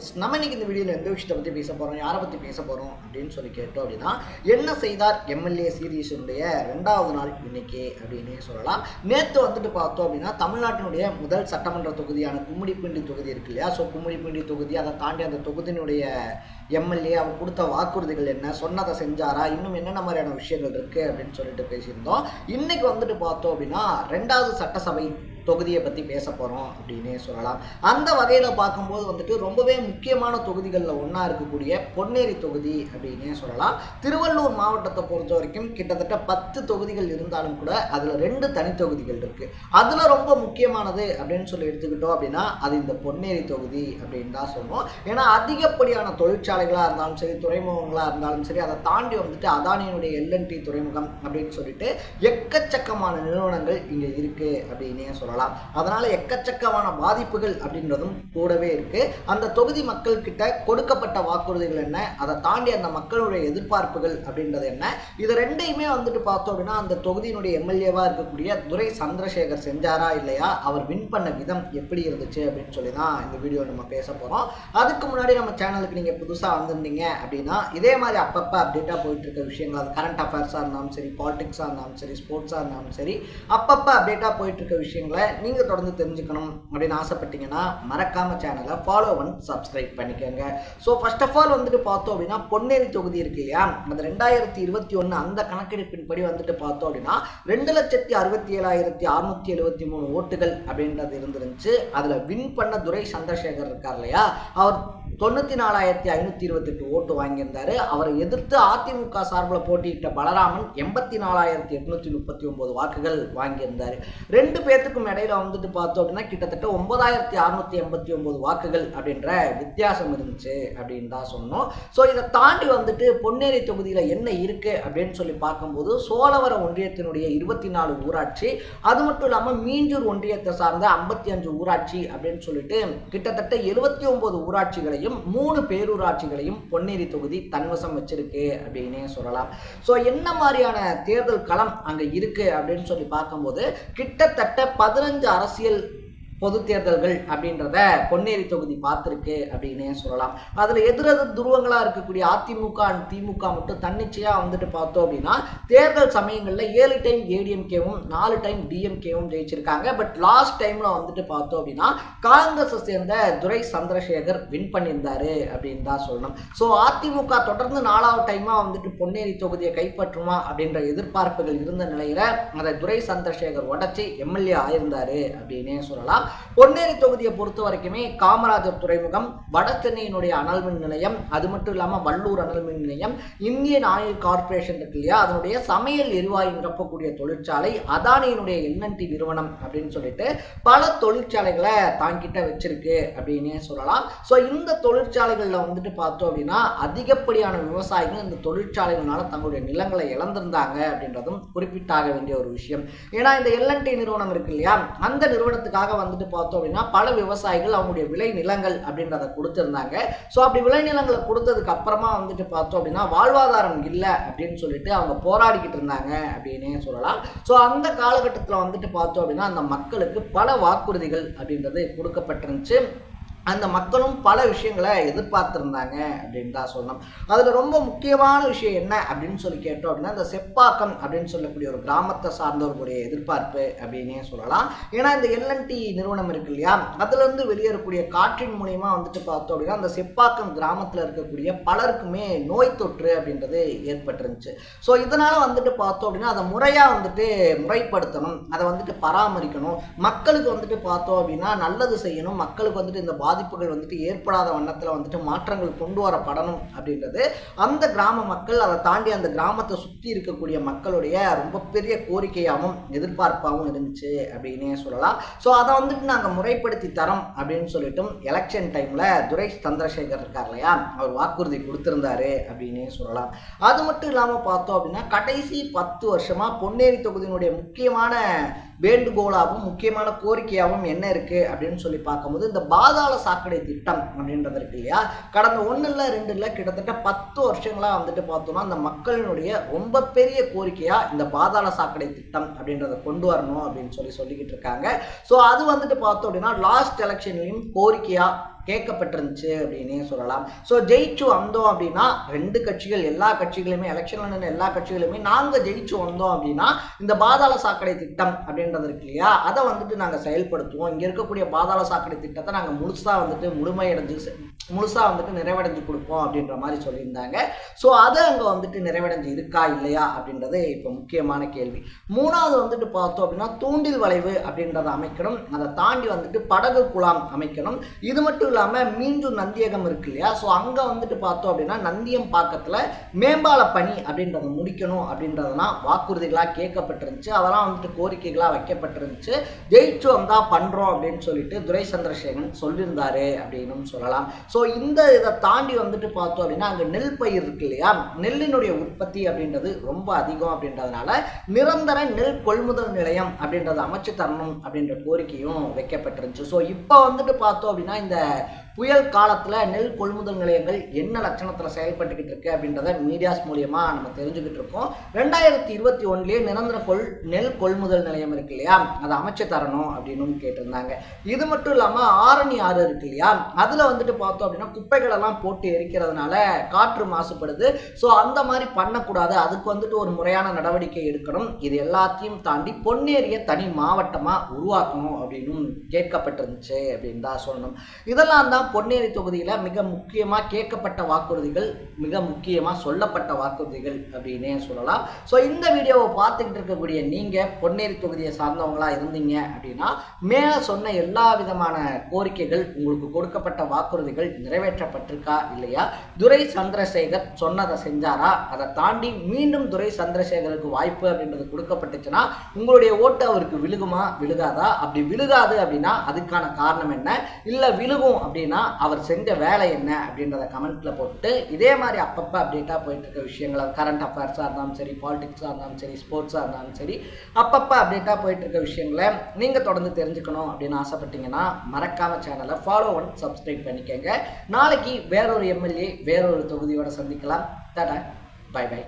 Friends நம்ம இன்னைக்கு இந்த வீடியோவில் எந்த விஷயத்தை பற்றி பேச போகிறோம் யாரை பற்றி பேச போகிறோம் அப்படின்னு சொல்லி கேட்டோம் அப்படின்னா என்ன செய்தார் எம்எல்ஏ சீரீஸுடைய ரெண்டாவது நாள் இன்னைக்கு அப்படின்னு சொல்லலாம். நேற்று வந்துட்டு பார்த்தோம் அப்படின்னா தமிழ்நாட்டினுடைய முதல் சட்டமன்ற தொகுதியான கும்மிடிப்பிண்டி தொகுதி இருக்கு இல்லையா? ஸோ கும்மிடிப்பிண்டி தொகுதி அதை தாண்டி அந்த தொகுதியினுடைய எம்எல்ஏ அவர் கொடுத்த வாக்குறுதிகள் என்ன? சொன்னதை செஞ்சாரா? இன்னும் என்னென்ன மாதிரியான விஷயங்கள் இருக்குது அப்படின்னு சொல்லிட்டு பேசியிருந்தோம். இன்னைக்கு வந்துட்டு பார்த்தோம் அப்படின்னா ரெண்டாவது சட்டசபை தொகுதியை பற்றி பேச போகிறோம் அப்படின்னே சொல்லலாம். அந்த வகையில் பார்க்கும்போது வந்துட்டு ரொம்பவே முக்கியமான தொகுதிகளில் ஒன்றா இருக்கக்கூடிய பொன்னேரி தொகுதி அப்படின்னே சொல்லலாம். திருவள்ளூர் மாவட்டத்தை பொறுத்த வரைக்கும் கிட்டத்தட்ட பத்து தொகுதிகள் இருந்தாலும் கூட அதில் ரெண்டு தனித்தொகுதிகள் இருக்குது அதில் ரொம்ப முக்கியமானது அப்படின்னு சொல்லி எடுத்துக்கிட்டோம் அப்படின்னா அது இந்த பொன்னேரி தொகுதி அப்படின்னு தான் சொல்லுவோம். ஏன்னா அதிகப்படியான தொழிற்சாலைகளாக இருந்தாலும் சரி துறைமுகங்களாக இருந்தாலும் சரி அதை தாண்டி வந்துட்டு அதானியினுடைய எல்என்டி துறைமுகம் அப்படின்னு சொல்லிட்டு எக்கச்சக்கமான நிறுவனங்கள் இங்கே இருக்குது அப்படின்னே சொல்லலாம். சொல்லலாம் அதனால எக்கச்சக்கமான பாதிப்புகள் அப்படின்றதும் கூடவே இருக்கு. அந்த தொகுதி மக்கள் கிட்ட கொடுக்கப்பட்ட வாக்குறுதிகள் என்ன? அதை தாண்டி அந்த மக்களுடைய எதிர்பார்ப்புகள் அப்படின்றது என்ன? இது ரெண்டையுமே வந்துட்டு பார்த்தோம் அப்படின்னா அந்த தொகுதியினுடைய எம்எல்ஏவா இருக்கக்கூடிய துரை சந்திரசேகர் செஞ்சாரா இல்லையா? அவர் வின் பண்ண விதம் எப்படி இருந்துச்சு அப்படின்னு சொல்லி தான் இந்த வீடியோ நம்ம பேச போறோம். அதுக்கு முன்னாடி நம்ம சேனலுக்கு நீங்க புதுசா வந்திருந்தீங்க அப்படின்னா இதே மாதிரி அப்பப்போ அப்டேட்டா போயிட்டு இருக்க விஷயங்கள் அது கரண்ட் அஃபேர்ஸாக இருந்தாலும் சரி பாலிடிக்ஸாக இருந்தாலும் சரி ஸ்போர்ட்ஸாக இருந்தாலும் சரி அப்பப்போ அப்டேட்டாக போயிட்டு இருக்க விஷயங்களை நீங்கள் தொடர்ந்து தெரிஞ்சுக்கணும் அப்படின்னு ஆசைப்பட்டீங்கன்னா மறக்காம சேனலை ஃபாலோ பண்ணி சப்ஸ்கிரைப் பண்ணிக்கோங்க. ஸோ ஃபர்ஸ்ட் ஆஃப் ஆல் வந்துட்டு பார்த்தோம் அப்படின்னா பொன்னேரி தொகுதி இருக்கு இல்லையா? அந்த ரெண்டாயிரத்தி இருபத்தி ஒன்று அந்த கணக்கெடுப்பின்படி வந்துட்டு பார்த்தோம் அப்படின்னா ரெண்டு லட்சத்தி அறுபத்தி ஏழாயிரத்தி அறுநூத்தி எழுபத்தி மூணு ஓட்டுகள் அப்படின்றது இருந்துருந்துச்சு. அதில் வின் பண்ண துரை சந்திரசேகர் இருக்கார் இல்லையா? அவர் தொண்ணூற்றி நாலாயிரத்தி ஐநூற்றி இருபத்தெட்டு ஓட்டு வாங்கியிருந்தாரு. அவரை எதிர்த்து அதிமுக சார்பில் போட்டியிட்ட பலராமன் எண்பத்தி நாலாயிரத்தி எட்நூற்றி முப்பத்தி ஒன்பது வாக்குகள் வாங்கியிருந்தாரு. ரெண்டு பேர்த்துக்கும் இடையில வந்துட்டு பார்த்தோம் அப்படின்னா கிட்டத்தட்ட ஒன்பதாயிரத்தி அறுநூத்தி எண்பத்தி ஒன்பது வாக்குகள் அப்படின்ற வித்தியாசம் இருந்துச்சு அப்படின்னு தான் சொன்னோம். ஸோ இதை தாண்டி வந்துட்டு பொன்னேரி தொகுதியில் என்ன இருக்கு அப்படின்னு சொல்லி பார்க்கும்போது சோழவர ஒன்றியத்தினுடைய இருபத்தி நாலு ஊராட்சி அது மட்டும் இல்லாமல் மீஞ்சூர் ஒன்றியத்தை சார்ந்த ஐம்பத்தி அஞ்சு ஊராட்சி அப்படின்னு சொல்லிட்டு கிட்டத்தட்ட எழுபத்தி ஒன்பது ஊராட்சிகளையும் மூணு பேரூராட்சிகளையும் பொன்னேரி தொகுதி தன்வசம் வச்சிருக்கு அப்படின்னே சொல்லலாம். ஸோ என்ன மாதிரியான தேர்தல் களம் அங்கே இருக்கு அப்படின்னு சொல்லி பார்க்கும்போது கிட்டத்தட்ட பதினஞ்சு அரசியல் பொது தேர்தல்கள் அப்படின்றத பொன்னேரி தொகுதி பார்த்துருக்கு அப்படின்னே சொல்லலாம். அதில் எதிரெது துருவங்களாக இருக்கக்கூடிய அதிமுக அண்ட் திமுக மட்டும் தன்னிச்சையாக வந்துட்டு பார்த்தோம் அப்படின்னா தேர்தல் சமயங்களில் ஏழு டைம் ஏடிஎம்கேவும் நாலு டைம் டிஎம்கேவும் ஜெயிச்சிருக்காங்க. பட் லாஸ்ட் டைமில் வந்துட்டு பார்த்தோம் அப்படின்னா காங்கிரஸை சேர்ந்த துரை சந்திரசேகர் வின் பண்ணியிருந்தாரு அப்படின்னு தான் சொல்லணும். ஸோ அதிமுக தொடர்ந்து நாலாவது டைமாக வந்துட்டு பொன்னேரி தொகுதியை கைப்பற்றுமா அப்படின்ற எதிர்பார்ப்புகள் இருந்த நிலையில் அதை துரை சந்திரசேகர் உடச்சி எம்எல்ஏ ஆயிருந்தாரு அப்படின்னே சொல்லலாம். பொன்னேரி தொகுதியை பொறுத்த வரைக்குமே காமராஜர் துறைமுகம் வட சென்னையினுடைய அனல் மின் நிலையம் அது மட்டும் இல்லாமல் வள்ளூர் அனல் மின் நிலையம் இந்தியன் ஆயில் கார்பரேஷன் இருக்கு இல்லையா? அதனுடைய சமையல் எரிவாயு நிரப்பக்கூடிய தொழிற்சாலை அதானியினுடைய என்என்டி நிறுவனம் அப்படின்னு சொல்லிட்டு பல தொழிற்சாலைகளை தாங்கிட்ட வச்சிருக்கு அப்படின்னே சொல்லலாம். ஸோ இந்த தொழிற்சாலைகளில் வந்துட்டு பார்த்தோம் அப்படின்னா அதிகப்படியான விவசாயிகள் இந்த தொழிற்சாலைகளால தங்களுடைய நிலங்களை இழந்திருந்தாங்க அப்படின்றதும் குறிப்பிட்டாக வேண்டிய ஒரு விஷயம். ஏன்னா இந்த எல்என்டி நிறுவனம் இருக்கு இல்லையா? அந்த நிறுவனத்துக்காக வந்து வந்து பார்த்தோம் அப்படின்னா பல விவசாயிகள் அவங்களுடைய விளை நிலங்கள் அப்படின்றத கொடுத்துருந்தாங்க. ஸோ அப்படி விளை நிலங்களை கொடுத்ததுக்கு அப்புறமா வந்துட்டு பார்த்தோம் அப்படின்னா வாழ்வாதாரம் இல்லை அப்படின்னு சொல்லிட்டு அவங்க போராடிக்கிட்டு இருந்தாங்க அப்படின்னே சொல்லலாம். ஸோ அந்த காலகட்டத்தில் வந்துட்டு பார்த்தோம் அப்படின்னா அந்த மக்களுக்கு பல வாக்குறுதிகள் அப்படின்றது கொடுக்கப்பட்டிருந்துச்சு. அந்த மக்களும் பல விஷயங்களை எதிர்பார்த்துருந்தாங்க அப்படின்னு தான் சொல்லணும். அதில் ரொம்ப முக்கியமான விஷயம் என்ன அப்படின்னு சொல்லி கேட்டோம் அப்படின்னா இந்த செப்பாக்கம் அப்படின்னு சொல்லக்கூடிய ஒரு கிராமத்தை சார்ந்தவர்களுடைய எதிர்பார்ப்பு அப்படின்னே சொல்லலாம். ஏன்னா இந்த எல்என்டி நிறுவனம் இருக்கு இல்லையா? அதுலேருந்து வெளியேறக்கூடிய காற்றின் மூலியமாக வந்துட்டு பார்த்தோம் அப்படின்னா அந்த செப்பாக்கம் கிராமத்தில் இருக்கக்கூடிய பலருக்குமே நோய் தொற்று அப்படின்றது ஏற்பட்டுருந்துச்சு. ஸோ இதனால் வந்துட்டு பார்த்தோம் அப்படின்னா அதை முறையாக வந்துட்டு முறைப்படுத்தணும் அதை வந்துட்டு பராமரிக்கணும். மக்களுக்கு வந்துட்டு பார்த்தோம் அப்படின்னா நல்லது செய்யணும். மக்களுக்கு வந்துட்டு இந்த பாதிப்புகள் வந்துட்டு ஏற்படாத வண்ணத்தில் வந்துட்டு மாற்றங்கள் கொண்டு வரப்படணும் அப்படின்றது அந்த கிராம மக்கள் அதை தாண்டி அந்த கிராமத்தை சுற்றி இருக்கக்கூடிய மக்களுடைய ரொம்ப பெரிய கோரிக்கையாகவும் எதிர்பார்ப்பாகவும் இருந்துச்சு அப்படின்னே சொல்லலாம். ஸோ அதை வந்துட்டு நாங்கள் முறைப்படுத்தி தரோம் அப்படின்னு சொல்லிட்டும் எலெக்ஷன் டைமில் துரை சந்திரசேகர் இருக்கார் இல்லையா? அவர் வாக்குறுதி கொடுத்துருந்தாரு அப்படின்னே சொல்லலாம். அது மட்டும் இல்லாமல் பார்த்தோம் அப்படின்னா கடைசி பத்து வருஷமாக பொன்னேரி தொகுதியினுடைய முக்கியமான வேண்டுகோளாகவும் முக்கியமான கோரிக்கையாகவும் என்ன இருக்குது அப்படின்னு சொல்லி பார்க்கும்போது இந்த பாதாள சாக்கடை திட்டம் அப்படின்றது இருக்கு இல்லையா? கடந்த ஒன்று இல்லை ரெண்டு இல்லை கிட்டத்தட்ட பத்து வருஷங்களாக வந்துட்டு பார்த்தோம்னா அந்த மக்களினுடைய ரொம்ப பெரிய கோரிக்கையாக இந்த பாதாள சாக்கடை திட்டம் அப்படின்றத கொண்டு வரணும் அப்படின்னு சொல்லி சொல்லிக்கிட்டு இருக்காங்க. ஸோ அது வந்துட்டு பார்த்தோம் அப்படின்னா லாஸ்ட் எலெக்ஷன்லையும் கோரிக்கையாக கேட்கப்பட்டிருந்துச்சு அப்படின்னே சொல்லலாம். ஸோ ஜெயிச்சு வந்தோம் அப்படின்னா ரெண்டு கட்சிகள் எல்லா கட்சிகளுமே எலெக்ஷன் நின்ற எல்லா கட்சிகளுமே நாங்கள் ஜெயிச்சு வந்தோம் அப்படின்னா இந்த பாதாள சாக்கடை திட்டம் அப்படின்றது இருக்கு இல்லையா? அதை வந்துட்டு நாங்கள் செயல்படுத்துவோம். இங்கே இருக்கக்கூடிய பாதாள சாக்கடை திட்டத்தை நாங்கள் முழுசாக வந்துட்டு முழுமையடைஞ்சு முழுசாக வந்துட்டு நிறைவடைஞ்சு கொடுப்போம் அப்படின்ற மாதிரி சொல்லியிருந்தாங்க. ஸோ அது அங்கே வந்துட்டு நிறைவடைஞ்சு இருக்கா இல்லையா அப்படின்றது இப்போ முக்கியமான கேள்வி. மூணாவது வந்துட்டு பார்த்தோம் அப்படின்னா தூண்டில் வளைவு அப்படின்றத அமைக்கணும். அதை தாண்டி வந்துட்டு படகு குழாம் அமைக்கணும். இது மட்டும் இல்லாமல் மீண்டும் நந்தியகம் இருக்கு இல்லையா? ஸோ அங்கே வந்துட்டு பார்த்தோம் அப்படின்னா நந்தியம் பாக்கத்தில் மேம்பால பணி அப்படின்றத முடிக்கணும் அப்படின்றதெல்லாம் வாக்குறுதிகளாக கேட்கப்பட்டிருந்துச்சு. அதெல்லாம் வந்துட்டு கோரிக்கைகளாக வைக்கப்பட்டிருந்துச்சு. ஜெயிச்சு வந்தால் பண்ணுறோம் அப்படின்னு சொல்லிட்டு துரை சந்திரசேகரன் சொல்லியிருந்தாரு அப்படின்னும் சொல்லலாம். ஸோ இந்த இதை தாண்டி வந்துட்டு பார்த்தோம் அப்படின்னா அங்கே நெல் பயிர் இருக்கு இல்லையா? நெல்லினுடைய உற்பத்தி அப்படின்றது ரொம்ப அதிகம் அப்படின்றதுனால நிரந்தர நெல் கொள்முதல் நிலையம் அப்படின்றத அமைச்சு தரணும் அப்படின்ற கோரிக்கையும் வைக்கப்பட்டிருந்துச்சு. ஸோ இப்போ வந்துட்டு பார்த்தோம் அப்படின்னா இந்த புயல் காலத்தில் நெல் கொள்முதல் நிலையங்கள் என்ன லட்சணத்தில் செயல்பட்டுக்கிட்டு இருக்கு அப்படின்றத மீடியாஸ் மூலியமா நம்ம தெரிஞ்சுக்கிட்டு இருக்கோம். ரெண்டாயிரத்தி இருபத்தி ஒன்றுலேயே நிரந்தர கொள் நெல் கொள்முதல் நிலையம் இருக்கு இல்லையா? அதை அமைச்சு தரணும் அப்படின்னு கேட்டிருந்தாங்க. இது மட்டும் இல்லாமல் ஆரணி ஆறு இருக்கு இல்லையா? அதில் வந்துட்டு பார்த்தோம் அப்படின்னா குப்பைகளெல்லாம் போட்டு எரிக்கிறதுனால காற்று மாசுபடுது. ஸோ அந்த மாதிரி பண்ணக்கூடாது. அதுக்கு வந்துட்டு ஒரு முறையான நடவடிக்கை எடுக்கணும். இது எல்லாத்தையும் தாண்டி பொன்னேரிய தனி மாவட்டமாக உருவாக்கணும் அப்படின்னு கேட்கப்பட்டிருந்துச்சு அப்படின்னு தான் சொல்லணும். இதெல்லாம் தான் பொன்னேரி தொகுதியில் மிக முக்கியமாக கேட்கப்பட்ட வாக்குறுதிகள் மிக முக்கியமாக சொல்லப்பட்ட வாக்குறுதிகள் அப்படின்னே சொல்லலாம். ஸோ இந்த வீடியோவை பார்த்துக்கிட்டு இருக்கக்கூடிய நீங்கள் பொன்னேரி தொகுதியை சார்ந்தவங்களா இருந்தீங்க அப்படின்னா மேலே சொன்ன எல்லா விதமான கோரிக்கைகள் உங்களுக்கு கொடுக்கப்பட்ட வாக்குறுதிகள் நிறைவேற்றப்பட்டிருக்கா இல்லையா? துரை சந்திரசேகர் சொன்னதை செஞ்சாரா? அதை தாண்டி மீண்டும் துரை சந்திரசேகருக்கு வாய்ப்பு அப்படின்றது கொடுக்கப்பட்டுச்சுன்னா உங்களுடைய ஓட்டு அவருக்கு விழுகுமா விழுகாதா? அப்படி விழுகாது அப்படின்னா அதுக்கான காரணம் என்ன? இல்லை விழுகும் அப்படின்னா அவர் செஞ்ச வேலை என்ன அப்படின்றத கமெண்ட்ல போட்டு இதே மாதிரி அப்பப்போ அப்டேட்டாக போயிட்டு இருக்க விஷயங்கள் கரண்ட் அஃபேர்ஸாக இருந்தாலும் சரி பாலிடிக்ஸாக இருந்தாலும் சரி ஸ்போர்ட்ஸாக இருந்தாலும் சரி அப்பப்போ அப்டேட்டாக போயிட்டு இருக்க விஷயங்களை நீங்கள் தொடர்ந்து தெரிஞ்சுக்கணும் அப்படின்னு ஆசைப்பட்டீங்கன்னா மறக்காம சேனலை ஃபாலோ பண்ணி சப்ஸ்கிரைப் பண்ணிக்கங்க. நாளைக்கு வேறொரு எம்எல்ஏ வேறொரு தொகுதியோட சந்திக்கலாம். தட பை பை